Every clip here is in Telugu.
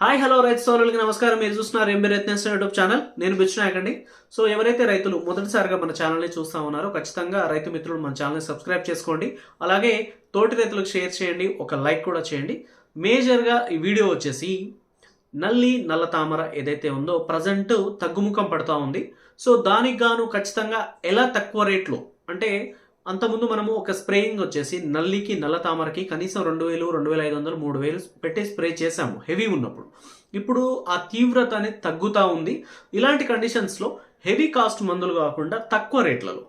హాయ్ హలో రైతు సోదరులకి నమస్కారం. మీరు చూస్తున్నారు ఎంబీ రైతు యూట్యూబ్ ఛానల్. నేను బిచ్చునాయకండి సో ఎవరైతే రైతులు మొదటిసారిగా మన ఛానల్ని చూస్తూ ఉన్నారో ఖచ్చితంగా రైతు మిత్రులు మన ఛానల్ని సబ్స్క్రైబ్ చేసుకోండి. అలాగే తోటి రైతులకు షేర్ చేయండి ఒక లైక్ కూడా చేయండి. మేజర్గా ఈ వీడియో వచ్చేసి నల్లి నల్ల తామర ఏదైతే ఉందో ప్రజెంట్ తగ్గుముఖం పడుతూ ఉంది. సో దానికి గాను ఖచ్చితంగా ఎలా తక్కువ రేట్లో? అంటే అంతకుముందు మనము ఒక స్ప్రేయింగ్ వచ్చేసి నల్లికి నల్ల తామరకి కనీసం రెండు వేలు రెండు వేల ఐదు వందలు మూడు వేలు పెట్టి స్ప్రే చేసాము హెవీ ఉన్నప్పుడు. ఇప్పుడు ఆ తీవ్రత అనేది తగ్గుతూ ఉంది. ఇలాంటి కండిషన్స్లో హెవీ కాస్ట్ మందులు కాకుండా తక్కువ రేట్లలో.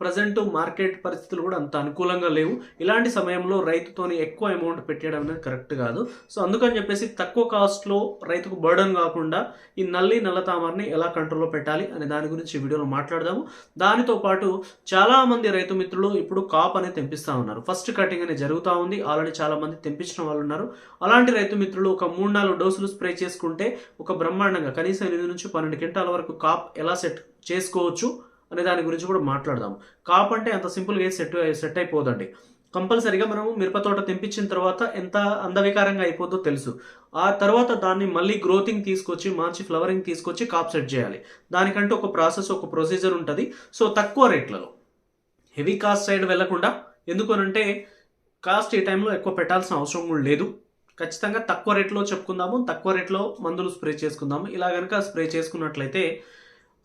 ప్రజెంట్ మార్కెట్ పరిస్థితులు కూడా అంత అనుకూలంగా లేవు. ఇలాంటి సమయంలో రైతుతోని ఎక్కువ అమౌంట్ పెట్టడం అనేది కరెక్ట్ కాదు. సో అందుకని చెప్పేసి తక్కువ కాస్ట్లో రైతుకు బర్డన్ కాకుండా ఈ నల్లి నల్ల తామరని ఎలా కంట్రోల్లో పెట్టాలి అనే దాని గురించి వీడియోలో మాట్లాడదాము. దానితో పాటు చాలామంది రైతు మిత్రులు ఇప్పుడు కాప్ అనేది తెంపిస్తూ ఉన్నారు. ఫస్ట్ కటింగ్ అనేది జరుగుతూ ఉంది. ఆల్రెడీ చాలామంది తెంపించిన వాళ్ళు ఉన్నారు. అలాంటి రైతు మిత్రులు ఒక మూడు నాలుగు డోసులు స్ప్రే చేసుకుంటే ఒక బ్రహ్మాండంగా కనీసం ఎనిమిది నుంచి పన్నెండు క్వింటాల వరకు కాప్ ఎలా సెట్ చేసుకోవచ్చు? అనే దాని గురించి కూడా మాట్లాడదాం కాప్ అంటే అంత సింపుల్గా సెట్ సెట్ అయిపోదండి. కంపల్సరీగా మనము మిరపతోట తెంపించిన తర్వాత ఎంత అందవికారంగా అయిపోద్దో తెలుసు. ఆ తర్వాత దాన్ని మళ్ళీ గ్రోతింగ్ తీసుకొచ్చి మంచి ఫ్లవరింగ్ తీసుకొచ్చి కాప్ సెట్ చేయాలి. దానికంటే ఒక ప్రాసెస్ ఒక ప్రొసీజర్ ఉంటుంది. సో తక్కువ రేట్లలో. హెవీ కాస్ట్ సైడ్ వెళ్ళకుండా ఎందుకనంటే కాస్ట్ ఈ టైంలో ఎక్కువ పెట్టాల్సిన అవసరం కూడా లేదు. ఖచ్చితంగా తక్కువ రేట్లో చెప్పుకుందాము తక్కువ రేట్లో మందులు స్ప్రే చేసుకుందాము. ఇలా కనుక స్ప్రే చేసుకున్నట్లయితే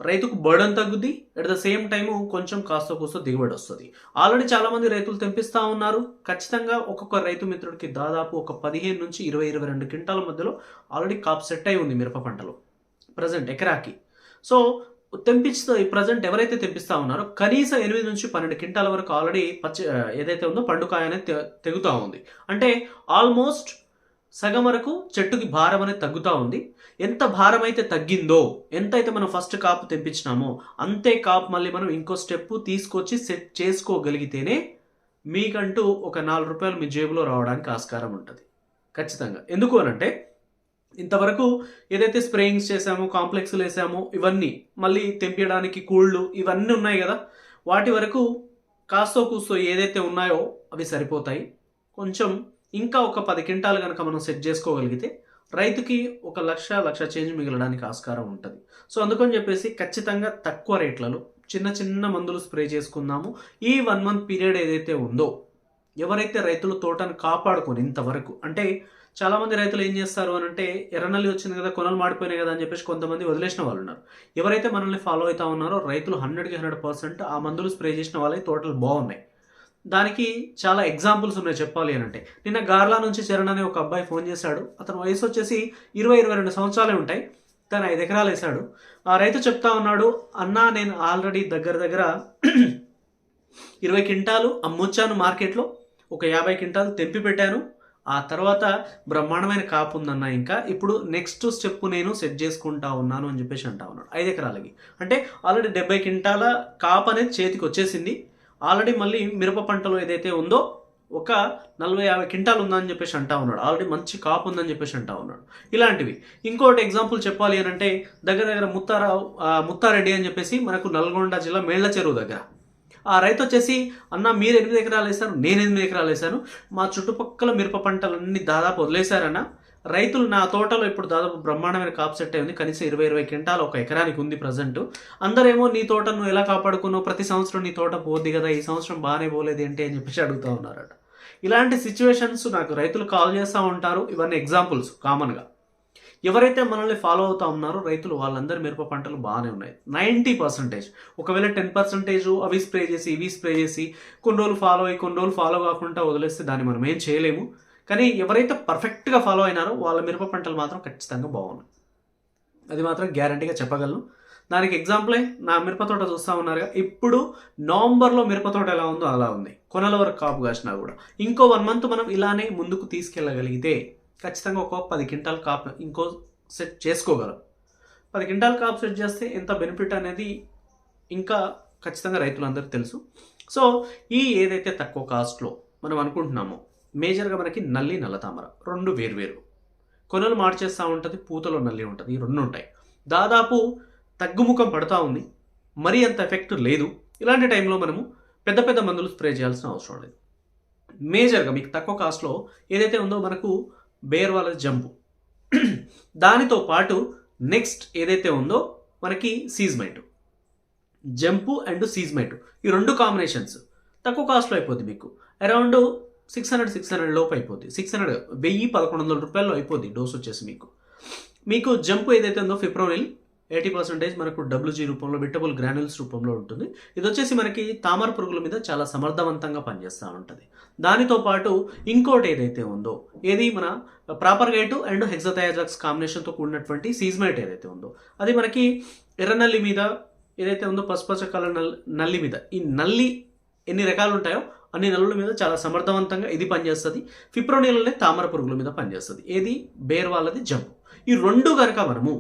రైతుకు బర్డన్ తగ్గుద్ది అట్ ద సేమ్ టైం కొంచెం కాస్త కూస్త దిగుబడి వస్తుంది. ఆల్రెడీ చాలా మంది రైతులు తెంపిస్తూ ఉన్నారు. ఖచ్చితంగా ఒక్కొక్క రైతు మిత్రుడికి దాదాపు ఒక పదిహేను నుంచి ఇరవై ఇరవై రెండు క్వింటాల మధ్యలో ఆల్రెడీ కాప్ సెట్ అయి ఉంది మిరప పంటలో. ప్రజెంట్ ఎకరాకి. సో తెంపిస్తూ ప్రజెంట్ ఎవరైతే తెంపిస్తూ ఉన్నారో కనీసం ఎనిమిది నుంచి పన్నెండు క్వింటాల వరకు ఆల్రెడీ పచ్చి ఏదైతే ఉందో పండుకాయ అనేది తెగుతూ ఉంది. అంటే ఆల్మోస్ట్ సగం వరకు చెట్టుకి భారం అనేది తగ్గుతూ ఉంది. ఎంత భారం అయితే తగ్గిందో ఎంత అయితే మనం ఫస్ట్ కాపు తెప్పించినామో అంతే కాపు మళ్ళీ మనం ఇంకో స్టెప్ తీసుకొచ్చి సెట్ చేసుకోగలిగితేనే మీకంటూ ఒక నాలుగు రూపాయలు మీ జేబులో రావడానికి ఆస్కారం ఉంటుంది. ఖచ్చితంగా. ఎందుకు అనంటే ఇంతవరకు ఏదైతే స్ప్రేయింగ్స్ చేసామో కాంప్లెక్స్లు వేసామో ఇవన్నీ మళ్ళీ తెంపించడానికి కూళ్ళు ఇవన్నీ ఉన్నాయి కదా. వాటి వరకు కాస్తో కూస్తో ఏదైతే ఉన్నాయో అవి సరిపోతాయి. కొంచెం ఇంకా ఒక పది క్వింటాలు కనుక మనం సెట్ చేసుకోగలిగితే రైతుకి ఒక లక్ష లక్ష చేంజ్ మిగలడానికి ఆస్కారం ఉంటుంది. సో అందుకని చెప్పేసి ఖచ్చితంగా తక్కువ రేట్లలో చిన్న చిన్న మందులు స్ప్రే చేసుకుందాము. ఈ వన్ మంత్ పీరియడ్ ఏదైతే ఉందో ఎవరైతే రైతులు తోటను కాపాడుకొని ఇంతవరకు అంటే చాలామంది రైతులు ఏం చేస్తారు అని అంటే ఎర్రనల్లి వచ్చింది కదా కొనలు మాడిపోయినాయి కదా అని చెప్పేసి కొంతమంది వదిలేసిన వాళ్ళు ఉన్నారు. ఎవరైతే మనల్ని ఫాలో అవుతా ఉన్నారో రైతులు హండ్రెడ్కి హండ్రెడ్ పర్సెంట్ ఆ మందులు స్ప్రే చేసిన వాళ్ళే తోటలు బాగున్నాయి. దానికి చాలా ఎగ్జాంపుల్స్ ఉన్నాయి చెప్పాలి అని అంటే. నిన్న గార్లా నుంచి చరణ్ అనే ఒక అబ్బాయి ఫోన్ చేశాడు. అతను వయసు వచ్చేసి ఇరవై ఇరవై రెండు సంవత్సరాలే ఉంటాయి. తను ఐదు ఎకరాలు వేశాడు. ఆ రైతు చెప్తా ఉన్నాడు అన్నా నేను ఆల్రెడీ దగ్గర దగ్గర ఇరవై క్వింటాలు అమ్మొచ్చాను మార్కెట్లో. ఒక యాభై క్వింటాలు తెంపి పెట్టాను. ఆ తర్వాత బ్రహ్మాండమైన కాపు ఉందన్న ఇంకా. ఇప్పుడు నెక్స్ట్ స్టెప్ నేను సెట్ చేసుకుంటా ఉన్నాను అని చెప్పేసి అంటా ఉన్నాడు. ఐదు ఎకరాలకి. అంటే ఆల్రెడీ డెబ్బై క్వింటాల కాపు అనేది చేతికి వచ్చేసింది. ఆల్రెడీ మళ్ళీ మిరప పంటలో ఏదైతే ఉందో ఒక నలభై యాభై క్వింటాలు ఉందని చెప్పేసి అంటా ఉన్నాడు. ఆల్రెడీ మంచి కాపు ఉందని చెప్పేసి అంటా ఉన్నాడు. ఇలాంటివి. ఇంకోటి ఎగ్జాంపుల్ చెప్పాలి అని అంటే దగ్గర దగ్గర ముత్తారావు ఆ, ముత్తారెడ్డి అని చెప్పేసి మనకు నల్గొండ జిల్లా మేళ్ళ చెరువు దగ్గర. ఆ రైతు వచ్చేసి అన్న మీరు ఎనిమిది ఎకరాలు వేశారు నేను ఎనిమిది ఎకరాలు వేశాను. మా చుట్టుపక్కల మిరప పంటలన్నీ దాదాపు వదిలేశారన్నా. రైతులు నా తోటలో ఇప్పుడు దాదాపు బ్రహ్మాండమైన కాపు సెట్ అయింది కనీసం ఇరవై ఇరవై క్వింటాలు ఒక ఎకరానికి ఉంది ప్రజెంట్. అందరేమో నీ తోట నువ్వు ఎలా కాపాడుకున్నావు? ప్రతి సంవత్సరం నీ తోట పోద్ది కదా ఈ సంవత్సరం బాగానే పోలేదు ఏంటి అని చెప్పేసి అడుగుతూ ఉన్నారట. ఇలాంటి సిచ్యువేషన్స్ నాకు రైతులు కాల్ చేస్తూ ఉంటారు. ఇవన్నీ ఎగ్జాంపుల్స్ కామన్గా ఎవరైతే మనల్ని ఫాలో అవుతా ఉన్నారో రైతులు వాళ్ళందరి మిరప పంటలు బాగానే ఉన్నాయి. నైంటీ పర్సెంటేజ్ ఒకవేళ టెన్ పర్సెంటేజ్ అవి స్ప్రే చేసి ఇవి స్ప్రే చేసి కొన్ని రోజులు ఫాలో అయ్యి కొన్ని రోజులు ఫాలో కాకుండా వదిలేస్తే దాన్ని మనం ఏం చేయలేము. కానీ ఎవరైతే పర్ఫెక్ట్గా ఫాలో అయినారో వాళ్ళ మిరప పంటలు మాత్రం ఖచ్చితంగా బాగున్నాయి. అది మాత్రం గ్యారంటీగా చెప్పగలను. దానికి ఎగ్జాంపులే నా మిరప తోట చూస్తూ ఉన్నారుగా ఇప్పుడు నవంబర్లో మిరప తోట ఎలా ఉందో అలా ఉంది. కొనల వరకు కాపు కాసినా కూడా. ఇంకో వన్ మంత్ మనం ఇలానే ముందుకు తీసుకెళ్ళగలిగితే ఖచ్చితంగా ఒక పది క్వింటాల్ కాపు ఇంకో సెట్ చేసుకోగలం. పది క్వింటాల్ కాపు సెట్ చేస్తే ఎంత బెనిఫిట్ అనేది ఇంకా ఖచ్చితంగా రైతులందరూ తెలుసు. సో ఈ ఏదైతే తక్కువ కాస్ట్లో మనం అనుకుంటున్నామో మేజర్గా మనకి నల్లి నల్ల తామర రెండు వేరువేరు. కొనలు మార్చేస్తూ ఉంటుంది పూతలో నల్లి ఉంటుంది ఈ రెండు ఉంటాయి. దాదాపు తగ్గుముఖం పడుతూ ఉంది మరీ అంత ఎఫెక్ట్ లేదు. ఇలాంటి టైంలో మనము పెద్ద పెద్ద మందులు స్ప్రే చేయాల్సిన అవసరం లేదు. మేజర్గా మీకు తక్కువ కాస్ట్లో ఏదైతే ఉందో మనకు బేర్వాల జంబు. దానితో పాటు నెక్స్ట్ ఏదైతే ఉందో మనకి సీజ్మైట్. జంపు అండ్ సీజ్మైట్ ఈ రెండు కాంబినేషన్స్ తక్కువ కాస్ట్లో అయిపోద్ది మీకు. Around six hundred six hundred లోపు అయిపోద్ది. సిక్స్ హండ్రెడ్ వెయ్యి పదకొండు వందల రూపాయల్లో అయిపోద్ది డోస్ వచ్చేసి మీకు. మీకు జంప్ ఏదైతే ఉందో ఫిబ్రవరిల్ ఎయిటీ పర్సెంటేజ్ మనకు డబ్ల్యూజీ రూపంలో విటబుల్ గ్రాన్యుల్స్ రూపంలో ఉంటుంది. ఇది వచ్చేసి మనకి తామర పురుగుల మీద చాలా సమర్థవంతంగా పనిచేస్తూ ఉంటుంది. దానితో పాటు ఇంకోటి ఏదైతే ఉందో ఏది మన ప్రాపర్ గైటు అండ్ హెక్సథయాజాక్స్ కాంబినేషన్తో కూడినటువంటి సీజ్మైట్ ఏదైతే ఉందో అది మనకి ఎర్రనల్లి మీద ఏదైతే ఉందో పసుపచ్చ కల నల్ నల్లి మీద. ఈ నల్లి ఎన్ని రకాలు ఉంటాయో అన్ని నెలల మీద చాలా సమర్థవంతంగా ఇది పనిచేస్తుంది. ఫిప్రోనియల్నే తామర పురుగుల మీద పనిచేస్తుంది. ఏది? బేర్ వాళ్ళది జంపు ఈ రెండు కనుక మనము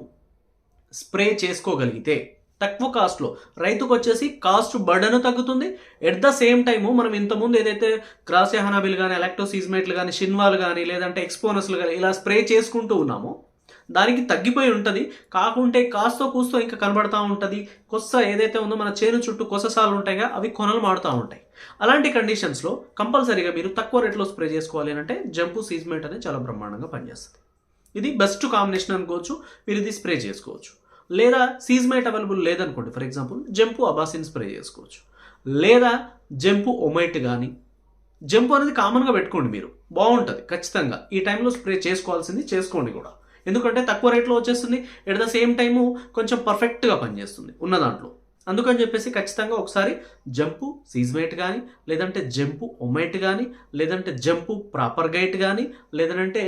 స్ప్రే చేసుకోగలిగితే తక్కువ కాస్ట్లో రైతుకు వచ్చేసి కాస్ట్ బర్డను తగ్గుతుంది. ఎట్ ద సేమ్ టైము మనం ఇంతకుముందు ఏదైతే క్రాసియాహనాబిల్ కానీ ఎలక్ట్రోసీజ్మేట్లు కానీ షిన్వాల్ కానీ లేదంటే ఎక్స్పోనస్లు కానీ ఇలా స్ప్రే చేసుకుంటూ ఉన్నామో దానికి తగ్గిపోయి ఉంటుంది. కాకుంటే కాస్తో కూస్తో ఇంకా కనబడతా ఉంటుంది. కొస్స ఏదైతే ఉందో మన చేను చుట్టూ కొససాలు ఉంటాయిగా అవి కొనలు మాడుతూ ఉంటాయి. అలాంటి కండిషన్స్లో కంపల్సరీగా మీరు తక్కువ రేట్లో స్ప్రే చేసుకోవాలి అంటే జంపు సీజ్మెంట్ అనేది చాలా బ్రహ్మాండంగా పనిచేస్తుంది. ఇది బెస్ట్ కాంబినేషన్ అనుకోవచ్చు మీరు ఇది స్ప్రే చేసుకోవచ్చు. లేదా సీజ్మైట్ అవైలబుల్ లేదనుకోండి ఫర్ ఎగ్జాంపుల్ జంపు అబాసిన్ స్ప్రే చేసుకోవచ్చు. లేదా జంపు ఒమైట్ కానీ జంపు అనేది కామన్గా పెట్టుకోండి మీరు. బాగుంటుంది ఖచ్చితంగా. ఈ టైంలో స్ప్రే చేసుకోవాల్సింది చేసుకోండి కూడా. ఎందుకంటే తక్కువ రేట్లో వచ్చేస్తుంది. ఎట్ ద సేమ్ టైము కొంచెం పర్ఫెక్ట్గా పనిచేస్తుంది ఉన్న దాంట్లో. అందుకని చెప్పేసి ఖచ్చితంగా ఒకసారి జంపు సీజ్మేట్ కానీ లేదంటే జంపు ఒమైట్ కానీ లేదంటే జంపు ప్రాపర్ గైట్ కానీ లేదంటే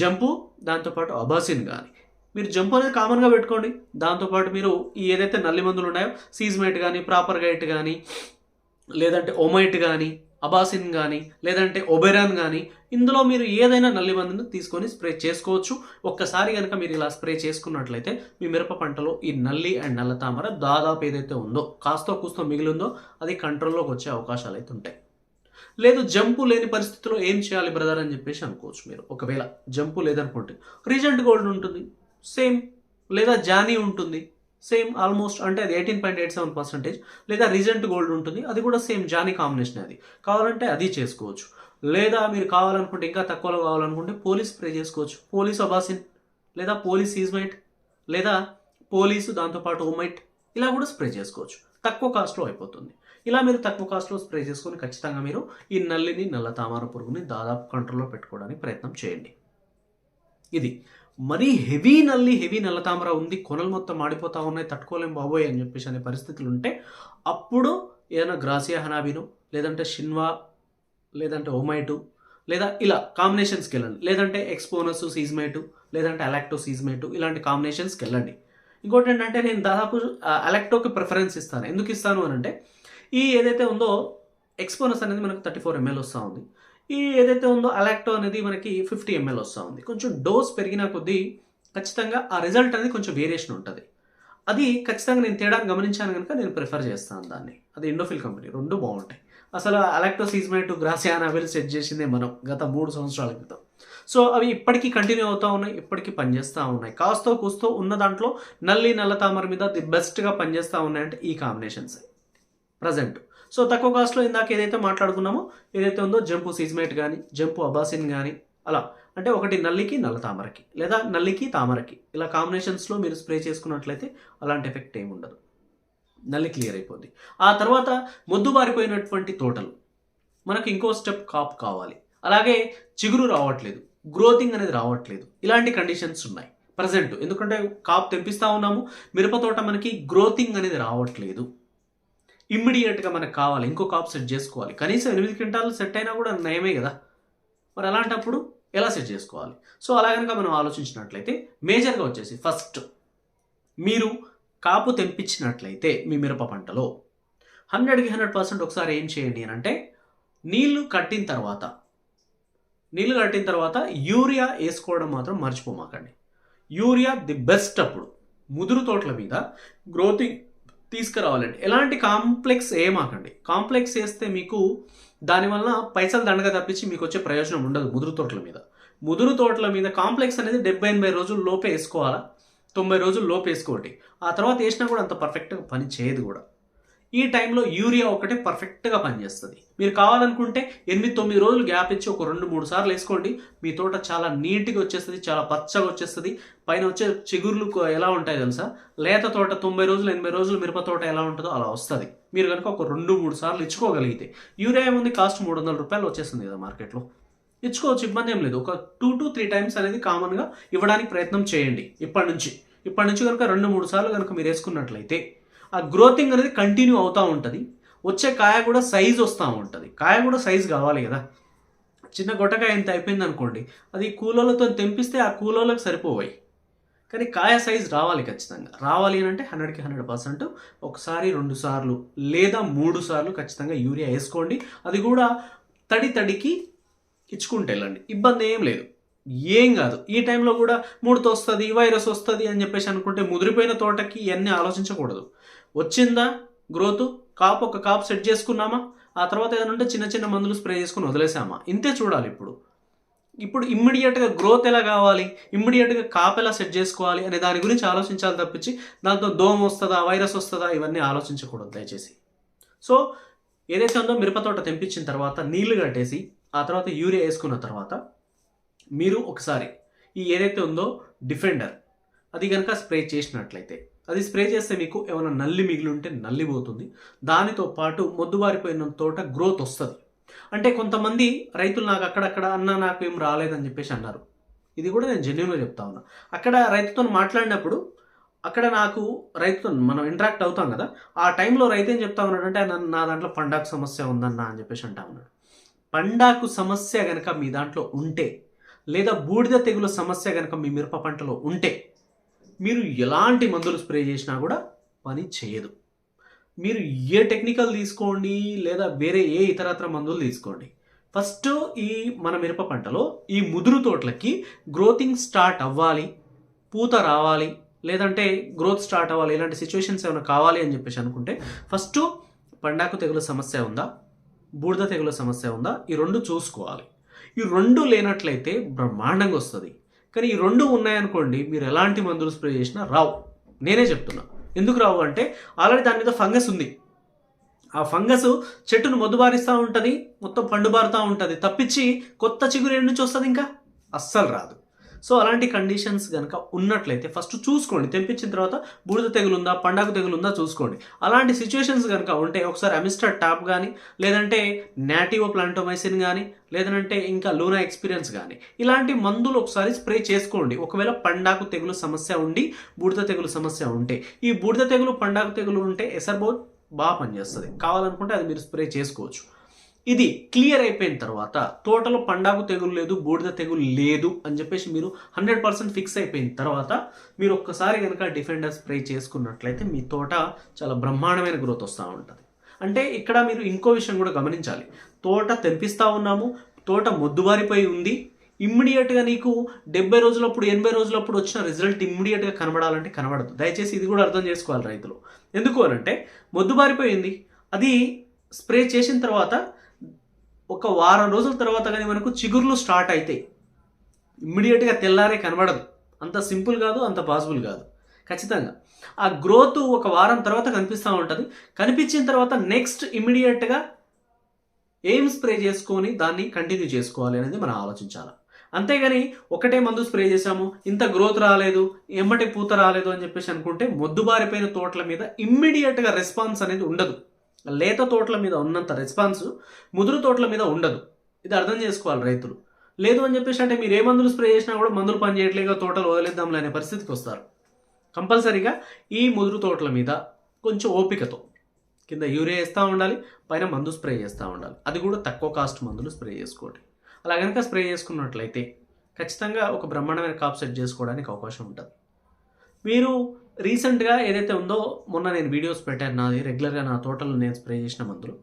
జంపు దాంతోపాటు అబాసిన్ కానీ మీరు జంపు అనేది కామన్గా పెట్టుకోండి. దాంతోపాటు మీరు ఏదైతే నల్లి మందులు ఉన్నాయో సీజ్మేట్ కానీ ప్రాపర్ గైట్ కానీ లేదంటే ఒమైట్ కానీ అబాసిన్ కానీ లేదంటే ఒబెరాన్ కానీ ఇందులో మీరు ఏదైనా నల్లి మందును తీసుకొని స్ప్రే చేసుకోవచ్చు. ఒక్కసారి కనుక మీరు ఇలా స్ప్రే చేసుకున్నట్లయితే మీ మిరప పంటలో ఈ నల్లి అండ్ నల్ల తామర దాదాపు ఏదైతే ఉందో కాస్తో కూస్తో మిగిలిందో అది కంట్రోల్లోకి వచ్చే అవకాశాలు అయితే ఉంటాయి. లేదు జంపు లేని పరిస్థితిలో ఏం చేయాలి బ్రదర్ అని చెప్పేసి అనుకోవచ్చు మీరు. ఒకవేళ జంపు లేదనుకుంటే రీజెంట్ గోల్డ్ ఉంటుంది సేమ్. లేదా జానీ ఉంటుంది సేమ్ ఆల్మోస్ట్ అంటే అది eighteen point eight seven percentage లేదా రీజెంట్ గోల్డ్ ఉంటుంది. అది కూడా సేమ్ జానీ కాంబినేషన్ అది. కావాలంటే అది చేసుకోవచ్చు. లేదా మీరు కావాలనుకుంటే ఇంకా తక్కువలో కావాలనుకుంటే పోలీస్ స్ప్రే చేసుకోవచ్చు. పోలీస్ అబాసిన్ లేదా పోలీస్ ఈజ్మైట్ లేదా పోలీసు దాంతోపాటు ఓమైట్ ఇలా కూడా స్ప్రే చేసుకోవచ్చు. తక్కువ కాస్ట్లో అయిపోతుంది. ఇలా మీరు తక్కువ కాస్ట్లో స్ప్రే చేసుకొని ఖచ్చితంగా మీరు ఈ నల్లిని నల్ల తామర పురుగుని దాదాపు కంట్రోల్లో పెట్టుకోవడానికి ప్రయత్నం చేయండి. ఇది. మరీ హెవీ నల్లి హెవీ నల్ల తామర ఉంది కొనలు మొత్తం ఆడిపోతా ఉన్నాయి తట్టుకోలేం బాబోయ్ అని చెప్పేసి అనే పరిస్థితులు ఉంటే అప్పుడు ఏదైనా గ్రాసియా హనాబీను లేదంటే షిన్వా లేదంటే ఓమైటు లేదా ఇలా కాంబినేషన్స్కి వెళ్ళండి. లేదంటే ఎక్స్పోనస్ సీజ్మేటు లేదంటే అలాక్టో సీజ్మేటు ఇలాంటి కాంబినేషన్స్కి వెళ్ళండి. ఇంకోటి ఏంటంటే నేను దాదాపు అలెక్టోకి ప్రిఫరెన్స్ ఇస్తాను. ఎందుకు ఇస్తాను అని అంటే ఈ ఏదైతే ఉందో ఎక్స్పోనస్ అనేది మనకు థర్టీ ఫోర్ ఎంఎల్ వస్తూ ఉంది. ఈ ఏదైతే ఉందో అలాక్టో అనేది మనకి ఫిఫ్టీ ఎంఎల్ వస్తూ ఉంది. కొంచెం డోస్ పెరిగిన కొద్దీ ఖచ్చితంగా ఆ రిజల్ట్ అనేది కొంచెం వేరియేషన్ ఉంటుంది. అది ఖచ్చితంగా నేను తేడా గమనించాను కనుక నేను ప్రిఫర్ చేస్తాను దాన్ని. అది ఇండోఫిల్ కంపెనీ రెండు బాగుంటాయి. అసలు అలాక్టో సీజ్మైట్ గ్రాసియానా అవిల్ సెట్ చేసిందే మనం గత మూడు సంవత్సరాల క్రితం. సో అవి ఇప్పటికీ కంటిన్యూ అవుతూ ఉన్నాయి ఇప్పటికీ పనిచేస్తూ ఉన్నాయి. కాస్తో కూస్తో ఉన్న దాంట్లో నల్లి నల్ల తామర మీద ది బెస్ట్గా పనిచేస్తూ ఉన్నాయంటే ఈ కాంబినేషన్స్. ప్రజెంట్. సో తక్కువ కాస్ట్లో ఇందాక ఏదైతే మాట్లాడుకున్నామో ఏదైతే ఉందో జంపు సీజ్మేట్ కానీ జంపు అబాసిన్ కానీ అలా. అంటే ఒకటి నల్లికి నల్ల తామరకి లేదా నల్లికి తామరకి. ఇలా కాంబినేషన్స్లో మీరు స్ప్రే చేసుకున్నట్లయితే అలాంటి ఎఫెక్ట్ ఏమి ఉండదు. నల్లి క్లియర్ అయిపోద్ది. ఆ తర్వాత మొద్దుబారిపోయినటువంటి తోటలు. మనకు ఇంకో స్టెప్ కాప్ కావాలి. అలాగే చిగురు రావట్లేదు. గ్రోతింగ్ అనేది రావట్లేదు. ఇలాంటి కండిషన్స్ ఉన్నాయి. ప్రజెంట్ ఎందుకంటే కాప్ తెప్పిస్తూ ఉన్నాము. మిరప తోట మనకి గ్రోతింగ్ అనేది రావట్లేదు. ఇమ్మీడియట్గా మనకు కావాలి ఇంకో కాప్ సెట్ చేసుకోవాలి. కనీసం ఎనిమిది క్వింటాలు సెట్ అయినా కూడా నయమే కదా. మరి అలాంటప్పుడు ఎలా సెట్ చేసుకోవాలి? సో అలా కనుక మనం ఆలోచించినట్లయితే మేజర్గా వచ్చేసి ఫస్ట్ మీరు కాపు తెంపించినట్లయితే మీ మిరప పంటలో హండ్రెడ్కి హండ్రెడ్ పర్సెంట్ ఒకసారి ఏం చేయండి అని అంటే నీళ్ళు కట్టిన తర్వాత నీళ్ళు కట్టిన తర్వాత యూరియా వేసుకోవడం మాత్రం మర్చిపోమాకండి. యూరియా ది బెస్ట్ అప్పుడు. ముదురు తోటల మీద గ్రోతింగ్ తీసుకురావాలండి. ఎలాంటి కాంప్లెక్స్ ఏమాకండి. కాంప్లెక్స్ వేస్తే మీకు దానివల్ల పైసలు దండగా తప్పించి మీకు వచ్చే ప్రయోజనం ఉండదు ముదురు తోటల మీద. ముదురు తోటల మీద కాంప్లెక్స్ అనేది డెబ్బై ఎనభై రోజుల లోపే వేసుకోవాలా? తొంభై రోజుల లోపు వేసుకోండి. ఆ తర్వాత వేసినా కూడా అంత పర్ఫెక్ట్గా పని చేయదు కూడా. ఈ టైంలో యూరియా ఒకటే పర్ఫెక్ట్గా పనిచేస్తుంది. మీరు కావాలనుకుంటే ఎనిమిది తొమ్మిది రోజులు గ్యాప్ ఇచ్చి ఒక రెండు మూడు సార్లు వేసుకోండి. మీ తోట చాలా నీట్గా వచ్చేస్తుంది చాలా పచ్చగా వచ్చేస్తుంది. పైన వచ్చే చిగుర్లు ఎలా ఉంటాయి తెలుసా? లేత తోట తొంభై రోజులు ఎనభై రోజులు మిరప తోట ఎలా ఉంటుందో అలా వస్తుంది. మీరు కనుక ఒక రెండు మూడు సార్లు ఇచ్చుకోగలిగితే యూరియా ఏముంది? కాస్ట్ మూడు వందల రూపాయలు వచ్చేస్తుంది కదా మార్కెట్లో. ఇచ్చుకోవచ్చు ఇబ్బంది ఏం లేదు. ఒక టూ టు త్రీ టైమ్స్ అనేది కామన్గా ఇవ్వడానికి ప్రయత్నం చేయండి. ఇప్పటి నుంచి. ఇప్పటి నుంచి కనుక రెండు మూడు సార్లు కనుక మీరు వేసుకున్నట్లయితే ఆ గ్రోతింగ్ అనేది కంటిన్యూ అవుతూ ఉంటుంది. వచ్చే కాయ కూడా సైజ్ వస్తూ ఉంటుంది. కాయ కూడా సైజ్ కావాలి కదా. చిన్న గొట్టకాయ ఎంత అయిపోయింది అనుకోండి అది కూలోలతో తెంపిస్తే ఆ కూలోలకు సరిపోవాయి. కానీ కాయ సైజ్ రావాలి ఖచ్చితంగా. రావాలి అని అంటే హండ్రెడ్కి హండ్రెడ్ పర్సెంట్ ఒకసారి రెండు సార్లు లేదా మూడు సార్లు ఖచ్చితంగా యూరియా వేసుకోండి. అది కూడా తడి తడికి ఇచ్చుకుంటే వెళ్ళండి. ఇబ్బంది ఏం లేదు. ఏం కాదు. ఈ టైంలో కూడా ముడత వస్తుంది వైరస్ వస్తుంది అని చెప్పేసి అనుకుంటే ముదిరిపోయిన తోటకి ఇవన్నీ ఆలోచించకూడదు. వచ్చిందా గ్రోత్? కాప్ ఒక కాప్ సెట్ చేసుకున్నామా? ఆ తర్వాత ఏదైనా ఉంటే చిన్న చిన్న మందులు స్ప్రే చేసుకుని వదిలేసామా? ఇంతే చూడాలి ఇప్పుడు. ఇప్పుడు ఇమ్మీడియట్గా గ్రోత్ ఎలా కావాలి? ఇమ్మీడియట్గా కాప్ ఎలా సెట్ చేసుకోవాలి? అనే దాని గురించి ఆలోచించాలి తప్పించి దాంతో దోమ వస్తుందా వైరస్ వస్తుందా ఇవన్నీ ఆలోచించకూడదు దయచేసి. సో ఏదైతే ఉందో మిరపతోట తెంపించిన తర్వాత నీళ్ళు కట్టేసి ఆ తర్వాత యూరియా వేసుకున్న తర్వాత మీరు ఒకసారి ఈ ఏదైతే ఉందో డిఫెండర్ అది కనుక స్ప్రే చేసినట్లయితే అది స్ప్రే చేస్తే మీకు ఏమైనా నల్లి మిగిలి ఉంటే నల్లి పోతుంది. దానితో పాటు మొద్దుబారిపోయిన తోట గ్రోత్ వస్తుంది. అంటే కొంతమంది రైతులు నాకు అక్కడక్కడ అన్న నాకు ఏం రాలేదని చెప్పేసి అన్నారు. ఇది కూడా నేను జెన్యున్గా చెప్తా ఉన్నా. అక్కడ రైతుతో మాట్లాడినప్పుడు అక్కడ నాకు రైతుతో మనం ఇంటరాక్ట్ అవుతాం కదా ఆ టైంలో రైతు ఏం చెప్తా ఉన్నాడంటే "నా- నా దాంట్లో పండాకు సమస్య ఉందన్న అని చెప్పేసి అంటా ఉన్నాడు. పండాకు సమస్య కనుక మీ దాంట్లో ఉంటే లేదా బూడిద తెగుల సమస్య కనుక మీ మిరప పంటలో ఉంటే మీరు ఎలాంటి మందులు స్ప్రే చేసినా కూడా పని చేయదు. మీరు ఏ టెక్నికల్ తీసుకోండి లేదా వేరే ఏ ఇతరత్ర మందులు తీసుకోండి. ఫస్ట్ ఈ మన మిరప పంటలో ఈ ముదురు తోటలకి గ్రోతింగ్ స్టార్ట్ అవ్వాలి పూత రావాలి లేదంటే గ్రోత్ స్టార్ట్ అవ్వాలి ఇలాంటి సిచ్యువేషన్స్ ఏమైనా కావాలి అని చెప్పేసి అనుకుంటే ఫస్ట్ పండాకు తెగుల సమస్య ఉందా బూడిద తెగుల సమస్య ఉందా ఈ రెండు చూసుకోవాలి. ఈ రెండు లేనట్లయితే బ్రహ్మాండంగా వస్తుంది. కానీ ఈ రెండు ఉన్నాయనుకోండి మీరు ఎలాంటి మందులు స్ప్రే చేసినా రావు. నేనే చెప్తున్నా. ఎందుకు రావు అంటే ఆల్రెడీ దాని మీద ఫంగస్ ఉంది. ఆ ఫంగస్ చెట్టును మొద్దుబారిస్తూ ఉంటుంది మొత్తం పండుబారుతూ ఉంటుంది. తప్పించి కొత్త చిగురు ఎన్ని నుంచి వస్తుంది ఇంకా? అస్సలు రాదు. సో అలాంటి కండిషన్స్ కనుక ఉన్నట్లయితే ఫస్ట్ చూసుకోండి. తెంపించిన తర్వాత బూడిద తెగులు ఉందా పండాకు తెగులు ఉందా చూసుకోండి. అలాంటి సిచ్యువేషన్స్ కనుక ఉంటే ఒకసారి అమిస్టర్ టాప్ కానీ లేదంటే నాటివో ప్లాంటోమైసిన్ కానీ లేదంటే ఇంకా లూనా ఎక్స్పీరియన్స్ కానీ ఇలాంటి మందులు ఒకసారి స్ప్రే చేసుకోండి. ఒకవేళ పండాకు తెగులు సమస్య ఉండి బూడిద తెగులు సమస్య ఉంటే. ఈ బూడిద తెగులు పండాకు తెగులు ఉంటే ఎసర్బో బాగా పనిచేస్తుంది. కావాలనుకుంటే అది మీరు స్ప్రే చేసుకోవచ్చు. ఇది క్లియర్ అయిపోయిన తర్వాత తోటలో పండాకు తెగులు లేదు బూడిద తెగులు లేదు అని చెప్పేసి మీరు హండ్రెడ్ పర్సెంట్ ఫిక్స్ అయిపోయిన తర్వాత మీరు ఒక్కసారి కనుక డిఫెండర్ స్ప్రే చేసుకున్నట్లయితే మీ తోట చాలా బ్రహ్మాండమైన గ్రోత్ వస్తూ ఉంటుంది. అంటే ఇక్కడ మీరు ఇంకో విషయం కూడా గమనించాలి. తోట తెంపిస్తూ ఉన్నాము తోట మొద్దుబారిపోయి ఉంది. ఇమ్మీడియట్గా నీకు డెబ్బై రోజులప్పుడు ఎనభై రోజులప్పుడు వచ్చిన రిజల్ట్ ఇమ్మీడియట్గా కనబడాలంటే కనబడదు. దయచేసి ఇది కూడా అర్థం చేసుకోవాలి రైతులు. ఎందుకు అనంటే మొద్దుబారిపోయింది అది స్ప్రే చేసిన తర్వాత ఒక వారం రోజుల తర్వాత కానీ మనకు చిగుర్లు స్టార్ట్ అవుతాయి ఇమ్మీడియట్గా తెల్లారే కనబడదు. అంత సింపుల్ కాదు అంత పాసిబుల్ కాదు. ఖచ్చితంగా. ఆ గ్రోత్ ఒక వారం తర్వాత కనిపిస్తూ ఉంటుంది. కనిపించిన తర్వాత నెక్స్ట్ ఇమ్మీడియట్గా ఏం స్ప్రే చేసుకొని దాన్ని కంటిన్యూ చేసుకోవాలి అనేది మనం ఆలోచించాలి. అంతేగాని ఒకటే మందు స్ప్రే చేసాము ఇంత గ్రోత్ రాలేదు ఎమ్మటి పూత రాలేదు అని చెప్పేసి అనుకుంటే మొద్దుబారిపోయిన తోటల మీద ఇమ్మీడియట్గా రెస్పాన్స్ అనేది ఉండదు. లేత తోటల మీద ఉన్నంత రెస్పాన్స్ ముదురు తోటల మీద ఉండదు. ఇది అర్థం చేసుకోవాలి రైతులు. లేదు అని చెప్పేసి అంటే మీరు ఏ మందులు స్ప్రే చేసినా కూడా మందులు పని చేయట్లేక తోటలు వదిలేద్దాంలే అనే పరిస్థితికి వస్తారు. కంపల్సరీగా ఈ ముదురు తోటల మీద కొంచెం ఓపికతో కింద యూరియా వేస్తూ ఉండాలి పైన మందు స్ప్రే చేస్తూ ఉండాలి. అది కూడా తక్కువ కాస్ట్ మందులు స్ప్రే చేసుకోండి అలా కనుక స్ప్రే చేసుకున్నట్లయితే ఖచ్చితంగా ఒక బ్రహ్మాండమైన కాప్ సెట్ చేసుకోవడానికి అవకాశం ఉంటుంది. మీరు రీసెంట్గా ఏదైతే ఉందో మొన్న నేను వీడియోస్ పెట్టాను నాది రెగ్యులర్గా నా తోటలో నేను స్ప్రే చేసిన మందులు.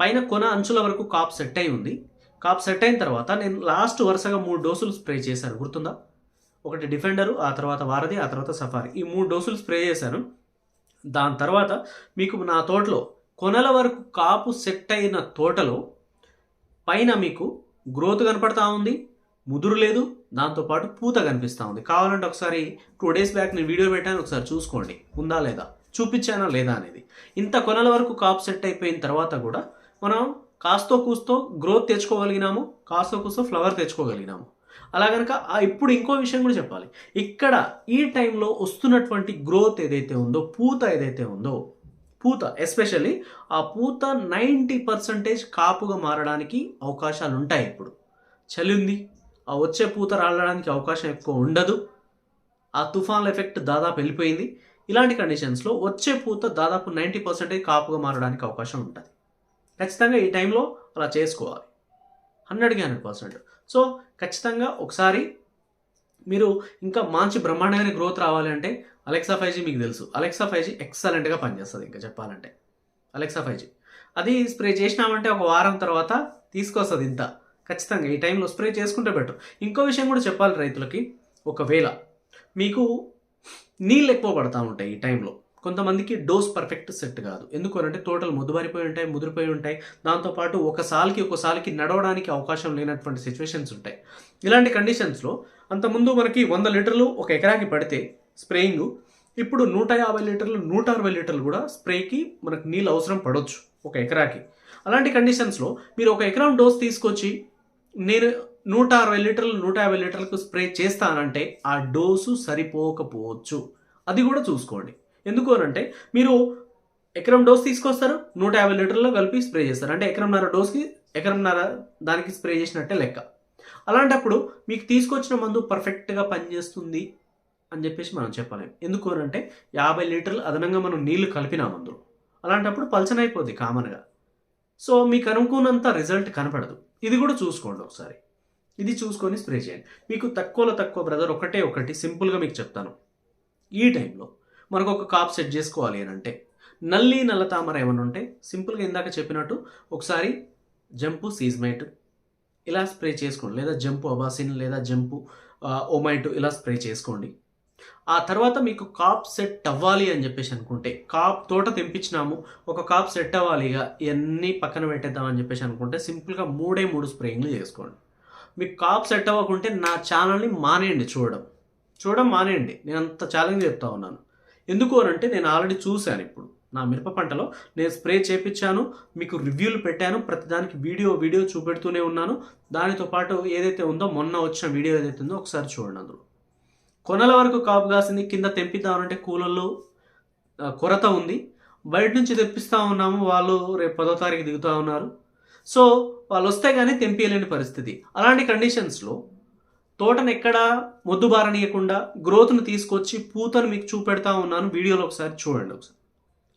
పైన కొన అంచుల వరకు కాప్ సెట్ అయి ఉంది. కాప్ సెట్ అయిన తర్వాత నేను లాస్ట్ వరుసగా మూడు డోసులు స్ప్రే చేశాను గుర్తుందా? ఒకటి డిఫెండరు ఆ తర్వాత వారధి ఆ తర్వాత సఫారీ. ఈ మూడు డోసులు స్ప్రే చేశాను. దాని తర్వాత మీకు నా తోటలో కొనల వరకు కాపు సెట్ అయిన తోటలో పైన మీకు గ్రోత్ కనపడతా ఉంది. ముదురు లేదు దాంతోపాటు పూత కనిపిస్తూ ఉంది. కావాలంటే ఒకసారి టూ డేస్ బ్యాక్ నేను వీడియో పెట్టాను ఒకసారి చూసుకోండి. ఉందా లేదా? చూపించానా లేదా అనేది. ఇంత కొనల వరకు కాప్ సెట్ అయిపోయిన తర్వాత కూడా మనం కాస్తో కూస్తో గ్రోత్ తెచ్చుకోగలిగినాము కాస్తో కూస్తో ఫ్లవర్ తెచ్చుకోగలిగినాము. అలా కనుక ఇప్పుడు ఇంకో విషయం కూడా చెప్పాలి. ఇక్కడ ఈ టైంలో వస్తున్నటువంటి గ్రోత్ ఏదైతే ఉందో పూత ఏదైతే ఉందో పూత ఎస్పెషల్లీ ఆ పూత నైంటీ పర్సెంటేజ్ కాపుగా మారడానికి అవకాశాలు ఉంటాయి ఇప్పుడు. చలి ఉంది వచ్చే పూత రాలడానికి అవకాశం ఎక్కువ ఉండదు. ఆ తుఫాన్ ఎఫెక్ట్ దాదాపు వెళ్ళిపోయింది. ఇలాంటి కండిషన్స్లో వచ్చే పూత దాదాపు నైంటీ పర్సెంటేజ్ కాపుగా మారడానికి అవకాశం ఉంటుంది. ఖచ్చితంగా ఈ టైంలో అలా చేసుకోవాలి. హండ్రెడ్కి హండ్రెడ్ పర్సెంట్. సో ఖచ్చితంగా ఒకసారి మీరు ఇంకా మంచి బ్రహ్మాండమైన గ్రోత్ రావాలి అంటే అలెక్సా ఫైవ్ జీ మీకు తెలుసు. అలెక్సా ఫైవ్ జీ ఎక్సలెంట్గా పనిచేస్తుంది ఇంకా చెప్పాలంటే. అలెక్సా ఫైవ్ జీ అది స్ప్రే చేసినామంటే ఒక వారం తర్వాత తీసుకొస్తుంది ఇంత. ఖచ్చితంగా ఈ టైంలో స్ప్రే చేసుకుంటే బెటర్. ఇంకో విషయం కూడా చెప్పాలి రైతులకి. ఒకవేళ మీకు నీళ్ళు ఎక్కువ పడతా ఉంటాయి ఈ టైంలో కొంతమందికి డోస్ పర్ఫెక్ట్ సెట్ కాదు. ఎందుకు అంటే తోటలు ముదుబారిపోయి ఉంటాయి ముదిరిపోయి ఉంటాయి. దాంతోపాటు ఒకసారికి ఒకసారికి నడవడానికి అవకాశం లేనటువంటి సిచ్యువేషన్స్ ఉంటాయి. ఇలాంటి కండిషన్స్లో అంతకుముందు మనకి వంద లీటర్లు ఒక ఎకరాకి పడితే స్ప్రేయింగ్ ఇప్పుడు నూట యాభై లీటర్లు నూట అరవై లీటర్లు కూడా స్ప్రేకి మనకు నీళ్ళు అవసరం పడవచ్చు ఒక ఎకరాకి. అలాంటి కండిషన్స్లో మీరు ఒక ఎకరం డోస్ తీసుకొచ్చి నేను నూట అరవై లీటర్లు నూట యాభై లీటర్లకు స్ప్రే చేస్తానంటే ఆ డోసు సరిపోకపోవచ్చు. అది కూడా చూసుకోండి. ఎందుకు అనంటే మీరు ఎకరం డోస్ తీసుకొస్తారు నూట యాభై లీటర్లో కలిపి స్ప్రే చేస్తారు. అంటే ఎకరంన్నర డోస్కి ఎకరంన్నర దానికి స్ప్రే చేసినట్టే లెక్క. అలాంటప్పుడు మీకు తీసుకొచ్చిన మందు పర్ఫెక్ట్గా పనిచేస్తుంది అని చెప్పేసి మనం చెప్పలేం. ఎందుకు అనంటే యాభై లీటర్లు అదనంగా మనం నీళ్ళు కలిపినాం అందులో అలాంటప్పుడు పల్చన అయిపోద్ది కామన్గా. సో మీకు అనుకున్నంత రిజల్ట్ కనపడదు. ఇది కూడా చూసుకోండి ఒకసారి. ఇది చూసుకొని స్ప్రే చేయండి. మీకు తక్కువలో తక్కువ బ్రదర్ ఒకటే ఒకటి సింపుల్గా మీకు చెప్తాను. ఈ టైంలో మనకు ఒక కాప్ సెట్ చేసుకోవాలి అని అంటే నల్లి నల్ల తామర ఏమైనా ఉంటే సింపుల్గా ఇందాక చెప్పినట్టు ఒకసారి జంపు సీజ్మైట్ ఇలా స్ప్రే చేసుకోండి. లేదా జంపు అబాసిన్ లేదా జంపు ఓమైట్ ఇలా స్ప్రే చేసుకోండి. ఆ తర్వాత మీకు కాప్ సెట్ అవ్వాలి అని చెప్పేసి అనుకుంటే కాప్ తోట తెంపించినాము ఒక కాప్ సెట్ అవ్వాలి ఇక ఇవన్నీ పక్కన పెట్టేద్దాం అని చెప్పేసి అనుకుంటే సింపుల్గా మూడే మూడు స్ప్రేయింగ్లు చేసుకోండి. మీకు కాప్ సెట్ అవ్వకుంటే నా ఛానల్ని మానేయండి చూడడం. చూడడం మానేయండి. నేను అంత ఛాలెంజ్ చెప్తా ఉన్నాను. ఎందుకు అని అంటే నేను ఆల్రెడీ చూశాను ఇప్పుడు. నా మిరప పంటలో నేను స్ప్రే చేపించాను మీకు రివ్యూలు పెట్టాను ప్రతిదానికి వీడియో వీడియో చూపెడుతూనే ఉన్నాను. దానితో పాటు ఏదైతే ఉందో మొన్న వచ్చిన వీడియో ఏదైతే ఉందో ఒకసారి చూడండి అందులో. కొనల వరకు కాపు కాసింది కింద తెంపిద్దామంటే కూలల్లో కొరత ఉంది. బయట నుంచి తెప్పిస్తూ ఉన్నాము వాళ్ళు రేపు పదో తారీఖు దిగుతూ ఉన్నారు. సో వాళ్ళు వస్తే కానీ తెంపియలేని పరిస్థితి. అలాంటి కండిషన్స్లో తోటను ఎక్కడ మొద్దుబారనీయకుండా గ్రోత్ను తీసుకొచ్చి పూతను మీకు చూపెడతా ఉన్నాను. వీడియోలో ఒకసారి చూడండి ఒకసారి.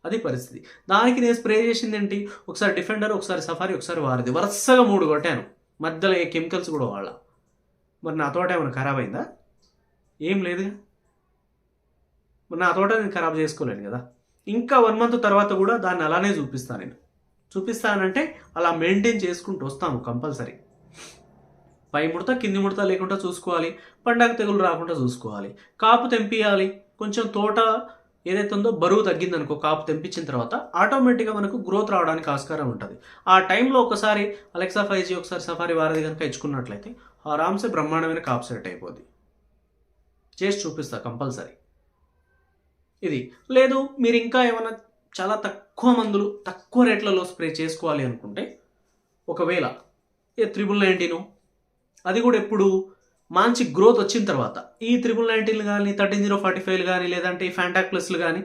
అది పరిస్థితి. దానికి నేను స్ప్రే చేసింది ఏంటి? ఒకసారి డిఫెండర్ ఒకసారి సఫారీ ఒకసారి వారిది. వరుసగా మూడు కొట్టాను. మధ్యలో ఏ కెమికల్స్ కూడా వాళ్ళ మరి నా తోట ఏమైనా ఖరాబ్ అయిందా? ఏం లేదుగా నా తోట నేను ఖరాబ్ చేసుకోలేను కదా. ఇంకా వన్ మంత్ తర్వాత కూడా దాన్ని అలానే చూపిస్తాను నేను. చూపిస్తానంటే అలా మెయింటైన్ చేసుకుంటూ వస్తాము కంపల్సరీ. పై ముడత కింది ముడత లేకుండా చూసుకోవాలి. పండగ తెగులు రాకుండా చూసుకోవాలి. కాపు తెంపియాలి. కొంచెం తోట ఏదైతే ఉందో బరువు తగ్గిందనుకో కాపు తెంపించిన తర్వాత ఆటోమేటిక్గా మనకు గ్రోత్ రావడానికి ఆస్కారం ఉంటుంది. ఆ టైంలో ఒకసారి అలెక్సా ఫైవ్ జీ ఒకసారి సఫారీ వారధి కనుక ఇచ్చుకున్నట్లయితే ఆరామ్సే బ్రహ్మాండమైన కాపు సెట్ అయిపోద్ది. చేసి చూపిస్తా కంపల్సరీ. ఇది. లేదు మీరు ఇంకా ఏమైనా చాలా తక్కువ మందులు తక్కువ రేట్లలో స్ప్రే చేసుకోవాలి అనుకుంటే ఒకవేళ ఏ త్రిబుల్ నైన్టీను అది కూడా ఎప్పుడు మంచి గ్రోత్ వచ్చిన తర్వాత ఈ త్రిబుల్ నైన్టీన్లు కానీ థర్టీన్ జీరో ఫార్టీ ఫైవ్లు కానీ లేదంటే ఈ ఫ్యాంటాక్ ప్లస్లు కానీ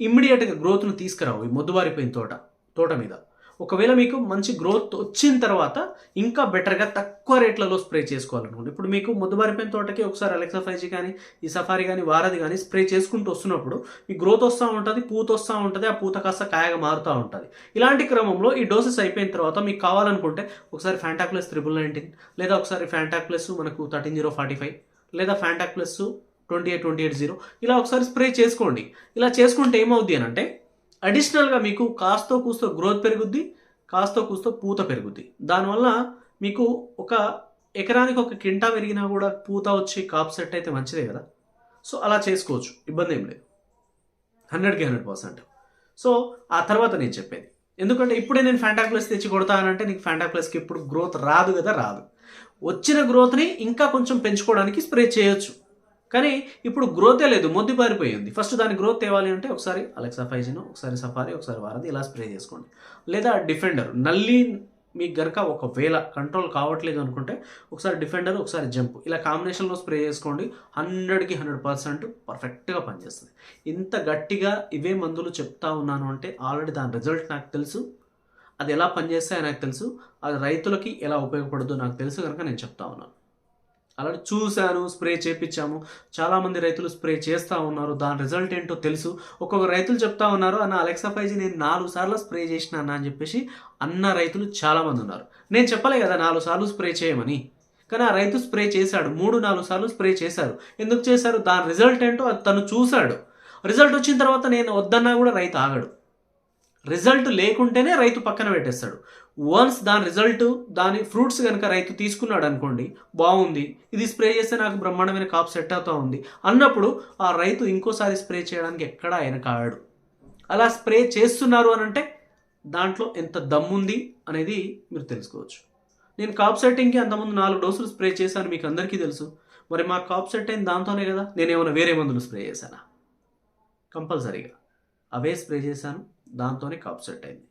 ఇమ్మీడియట్గా గ్రోత్ను తీసుకురావు ఈ మొద్దుబారిపోయిన తోట తోట మీద. ఒకవేళ మీకు మంచి గ్రోత్ వచ్చిన తర్వాత ఇంకా బెటర్గా తక్కువ రేట్లలో స్ప్రే చేసుకోవాలనుకోండి ఇప్పుడు మీకు మొద్దుబారిపోయిన తోటకి ఒకసారి అలెక్సా ఫైవ్ కానీ ఈ సఫారీ కానీ వారధి కానీ స్ప్రే చేసుకుంటూ వస్తున్నప్పుడు మీ గ్రోత్ వస్తూ ఉంటుంది పూత వస్తూ ఉంటుంది ఆ పూత కాస్త కాయగా మారుతూ ఉంటుంది. ఇలాంటి క్రమంలో ఈ డోసెస్ అయిపోయిన తర్వాత మీకు కావాలనుకుంటే ఒకసారి ఫ్యాంటాక్లెస్ త్రిబుల్ నైన్టీన్ లేదా ఒకసారి ఫ్యాంటాక్లెస్ మనకు థర్టీన్ జీరో ఫార్టీ ఫైవ్ లేదా ఫ్యాంటాక్లెస్ twenty eight twenty eight zero ఇలా ఒకసారి స్ప్రే చేసుకోండి. ఇలా చేసుకుంటే ఏమవుద్ది అని అంటే అడిషనల్గా మీకు కాస్తో కూస్తో గ్రోత్ పెరుగుద్ది కాస్తో కూస్తో పూత పెరుగుద్ది. దానివల్ల మీకు ఒక ఎకరానికి ఒక కింటా పెరిగినా కూడా పూత వచ్చి కాప్ సెట్ అయితే మంచిదే కదా. సో అలా చేసుకోవచ్చు. ఇబ్బంది ఏం లేదు. హండ్రెడ్కి హండ్రెడ్ పర్సెంట్. సో ఆ తర్వాత నేను చెప్పేది. ఎందుకంటే ఇప్పుడే నేను ఫ్యాంటాక్ తెచ్చి కొడతానంటే నీకు ఫ్యాంటాక్లస్కి ఇప్పుడు గ్రోత్ రాదు కదా రాదు. వచ్చిన గ్రోత్ని ఇంకా కొంచెం పెంచుకోవడానికి స్ప్రే చేయొచ్చు. కానీ ఇప్పుడు గ్రోతే లేదు మొద్దు పారిపోయింది. ఫస్ట్ దాని గ్రోత్ తేవాలి అంటే ఒకసారి అలెక్సా ఫైజిన్ ఒకసారి సఫారీ ఒకసారి వారధి ఇలా స్ప్రే చేసుకోండి. లేదా డిఫెండర్ నల్లి మీకు గనక ఒకవేళ కంట్రోల్ కావట్లేదు అనుకుంటే ఒకసారి డిఫెండర్ ఒకసారి జంప్ ఇలా కాంబినేషన్లో స్ప్రే చేసుకోండి హండ్రెడ్కి హండ్రెడ్ పర్సెంట్ పర్ఫెక్ట్గా పనిచేస్తుంది. ఇంత గట్టిగా ఇవే మందులు చెప్తా ఉన్నాను అంటే ఆల్రెడీ దాని రిజల్ట్ నాకు తెలుసు. అది ఎలా పనిచేస్తాయో నాకు తెలుసు. అది రైతులకి ఎలా ఉపయోగపడదో నాకు తెలుసు కనుక నేను చెప్తా ఉన్నాను. అలాంటి చూశాను స్ప్రే చేపించాము. చాలామంది రైతులు స్ప్రే చేస్తూ ఉన్నారు. దాని రిజల్ట్ ఏంటో తెలుసు. ఒక్కొక్క రైతులు చెప్తా ఉన్నారు అన్న అలెక్సా ఫైజీ నేను నాలుగు సార్లు స్ప్రే చేసిన అన్న అని చెప్పేసి అన్న రైతులు చాలామంది ఉన్నారు. నేను చెప్పలే కదా నాలుగు సార్లు స్ప్రే చేయమని కానీ ఆ రైతు స్ప్రే చేశాడు. మూడు నాలుగు సార్లు స్ప్రే చేశారు. ఎందుకు చేశారు? దాని రిజల్ట్ ఏంటో అది తను చూశాడు. రిజల్ట్ వచ్చిన తర్వాత నేను వద్దన్నా కూడా రైతు ఆగడు. రిజల్ట్ లేకుంటేనే రైతు పక్కన పెట్టేస్తాడు. వన్స్ దాని రిజల్ట్ దాని ఫ్రూట్స్ కనుక రైతు తీసుకున్నాడు అనుకోండి బాగుంది. ఇది స్ప్రే చేస్తే నాకు బ్రహ్మాండమైన కాప్ సెట్ అవుతా ఉంది. అన్నప్పుడు ఆ రైతు ఇంకోసారి స్ప్రే చేయడానికి ఎక్కడా ఆయన కాడు అలా స్ప్రే చేస్తున్నారు అని అంటే దాంట్లో ఎంత దమ్ముంది అనేది మీరు తెలుసుకోవచ్చు. నేను కాప్ సెట్టింగ్కి అంతకుముందు నాలుగు డోసులు స్ప్రే చేశాను మీకు అందరికీ తెలుసు. మరి మా కాప్ సెట్ అయింది దాంతోనే కదా నేను ఏమైనా వేరే మందులు స్ప్రే చేశానా? కంపల్సరీగా. అవే స్ప్రే చేశాను దాంతోనే కాప్ సెట్ అయింది.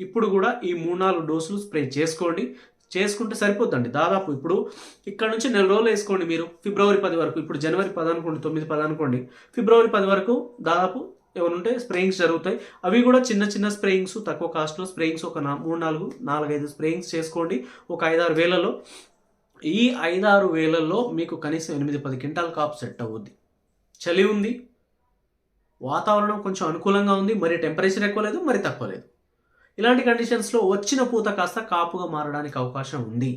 ఇప్పుడు కూడా ఈ మూడు నాలుగు డోసులు స్ప్రే చేసుకోండి. చేసుకుంటే సరిపోద్దండి. దాదాపు ఇప్పుడు ఇక్కడ నుంచి నెల రోజులు వేసుకోండి మీరు. ఫిబ్రవరి పది వరకు ఇప్పుడు జనవరి పది అనుకోండి తొమ్మిది పది అనుకోండి. ఫిబ్రవరి పది వరకు దాదాపు ఎవరుంటే స్ప్రేయింగ్స్ జరుగుతాయి. అవి కూడా చిన్న చిన్న స్ప్రేయింగ్స్ తక్కువ కాస్ట్లో స్ప్రేయింగ్స్ ఒక మూడు నాలుగు నాలుగైదు స్ప్రేయింగ్స్ చేసుకోండి. ఒక ఐదారు వేలలో. ఈ ఐదారు వేలలో మీకు కనీసం ఎనిమిది పది క్వింటాల్ కాపు సెట్ అవుద్ది. చలి ఉంది. వాతావరణం కొంచెం అనుకూలంగా ఉంది. మరి టెంపరేచర్ ఎక్కువ లేదు మరి తక్కువ లేదు. ఇలాంటి కండిషన్స్లో వచ్చిన పూత కాస్త కాపుగా మారడానికి అవకాశం ఉంది.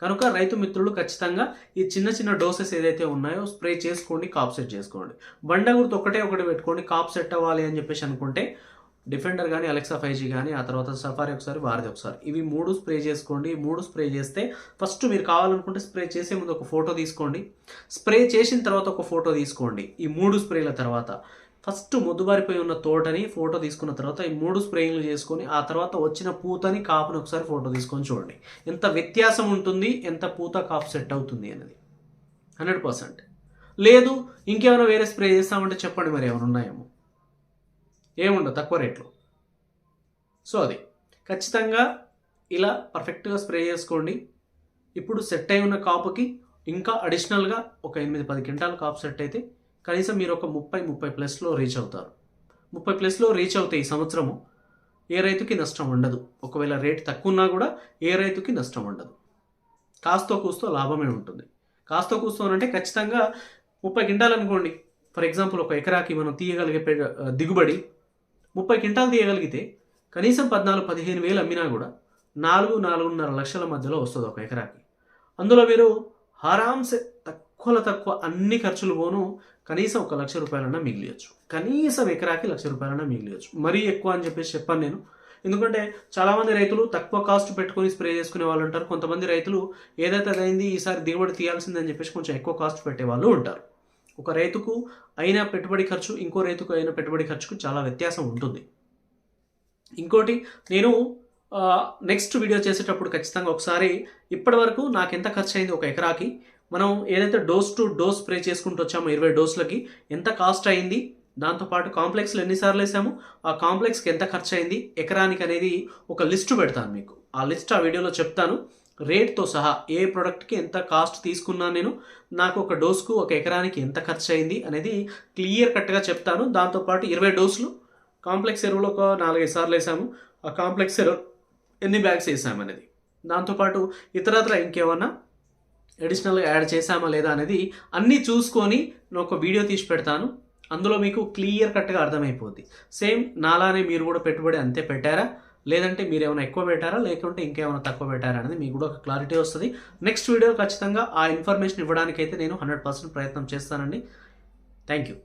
కనుక రైతు మిత్రులు ఖచ్చితంగా ఈ చిన్న చిన్న డోసెస్ ఏదైతే ఉన్నాయో స్ప్రే చేసుకోండి కాప్ సెట్ చేసుకోండి. బండ గుర్తు ఒకటే ఒకటి పెట్టుకోండి కాప్ సెట్ అవ్వాలి అని చెప్పేసి అనుకుంటే డిఫెండర్ కానీ అలెక్సా ఫైవ్ జీ కానీ ఆ తర్వాత సఫారీ ఒకసారి వారిది ఒకసారి. ఇవి మూడు స్ప్రే చేసుకోండి. మూడు స్ప్రే చేస్తే ఫస్ట్ మీరు కావాలనుకుంటే స్ప్రే చేసే ముందు ఒక ఫోటో తీసుకోండి. స్ప్రే చేసిన తర్వాత ఒక ఫోటో తీసుకోండి. ఈ మూడు స్ప్రేల తర్వాత. ఫస్ట్ మొద్దుబారిపోయి ఉన్న తోటని ఫోటో తీసుకున్న తర్వాత ఈ మూడు స్ప్రేయింగ్లు చేసుకొని ఆ తర్వాత వచ్చిన పూతని కాపుని ఒకసారి ఫోటో తీసుకొని చూడండి. ఎంత వ్యత్యాసం ఉంటుంది ఎంత పూత కాపు సెట్ అవుతుంది అనేది. Hundred percent. లేదు ఇంకేమైనా వేరే స్ప్రే చేస్తామంటే చెప్పండి మరి ఏమైనా ఉన్నాయేమో. ఏముండదు తక్కువ రేట్లో. సో అది. ఖచ్చితంగా ఇలా పర్ఫెక్ట్గా స్ప్రే చేసుకోండి. ఇప్పుడు సెట్ అయి ఉన్న కాపుకి ఇంకా అడిషనల్గా ఒక ఎనిమిది పది క్వింటాల్ కాపు సెట్ అయితే కనీసం మీరు ఒక ముప్పై ముప్పై ప్లస్లో రీచ్ అవుతారు. ముప్పై ప్లస్లో రీచ్ అవుతాయి ఈ సంవత్సరము ఏ రైతుకి నష్టం ఉండదు. ఒకవేళ రేట్ తక్కువ ఉన్నా కూడా ఏ రైతుకి నష్టం ఉండదు. కాస్తో కూస్తో లాభమే ఉంటుంది. కాస్తో కూస్తో అంటే ఖచ్చితంగా ముప్పై క్వింటాల్ అనుకోండి. ఫర్ ఎగ్జాంపుల్ ఒక ఎకరాకి మనం తీయగలిగే దిగుబడి ముప్పై క్వింటాలు తీయగలిగితే కనీసం పద్నాలుగు పదిహేను వేలు అమ్మినా కూడా నాలుగు నాలుగున్నర లక్షల మధ్యలో వస్తుంది ఒక ఎకరాకి. అందులో మీరు ఆరామ్సే తక్కువలో తక్కువ అన్ని ఖర్చులు పోను కనీసం ఒక లక్ష రూపాయలన్నా మిగిలియచ్చు. కనీసం ఎకరాకి లక్ష రూపాయలన్నా మిగిలియచ్చు. మరీ ఎక్కువ అని చెప్పేసి చెప్పాను నేను. ఎందుకంటే చాలామంది రైతులు తక్కువ కాస్ట్ పెట్టుకొని స్ప్రే చేసుకునే వాళ్ళు ఉంటారు. కొంతమంది రైతులు ఏదైతే అయింది ఈసారి దిగుబడి తీయాల్సిందని చెప్పేసి కొంచెం ఎక్కువ కాస్ట్ పెట్టే వాళ్ళు ఉంటారు. ఒక రైతుకు అయిన పెట్టుబడి ఖర్చు ఇంకో రైతుకు అయిన పెట్టుబడి ఖర్చుకు చాలా వ్యత్యాసం ఉంటుంది. ఇంకోటి నేను నెక్స్ట్ వీడియో చేసేటప్పుడు ఖచ్చితంగా ఒకసారి ఇప్పటి వరకు నాకు ఎంత ఖర్చు అయింది ఒక ఎకరాకి మనం ఏదైతే డోస్ టు డోస్ స్ప్రే చేసుకుంటూ వచ్చామో ఇరవై డోసులకి ఎంత కాస్ట్ అయింది? దాంతోపాటు కాంప్లెక్స్లో ఎన్నిసార్లు వేసాము? ఆ కాంప్లెక్స్కి ఎంత ఖర్చు అయింది? ఎకరానికి అనేది ఒక లిస్ట్ పెడతాను మీకు. ఆ లిస్ట్ ఆ వీడియోలో చెప్తాను. రేట్తో సహా ఏ ప్రోడక్ట్కి ఎంత కాస్ట్ తీసుకున్నాను నేను? నాకు ఒక డోస్కు ఒక ఎకరానికి ఎంత ఖర్చు అయింది? అనేది క్లియర్ కట్గా చెప్తాను. దాంతోపాటు ఇరవై డోసులు. కాంప్లెక్స్ ఎరువులు ఒక నాలుగైదు సార్లు వేసాము. ఆ కాంప్లెక్స్ ఎరువు ఎన్ని బ్యాగ్స్ వేసాము అనేది దాంతోపాటు ఇతరత్ర ఇంకేమన్నా? అడిషనల్గా యాడ్ చేసామా లేదా అనేది అన్నీ చూసుకొని నేను ఒక వీడియో తీసి పెడతాను. అందులో మీకు క్లియర్ కట్గా అర్థమైపోద్ది. సేమ్ నాలానే మీరు కూడా పెట్టుబడి అంతే పెట్టారా? లేదంటే మీరు ఏమైనా ఎక్కువ పెట్టారా? లేకుంటే ఇంకేమైనా తక్కువ పెట్టారా అనేది మీకు కూడా ఒక క్లారిటీ వస్తుంది. నెక్స్ట్ వీడియో ఖచ్చితంగా ఆ ఇన్ఫర్మేషన్ ఇవ్వడానికైతే నేను హండ్రెడ్ పర్సెంట్ ప్రయత్నం చేస్తానండి. Thank you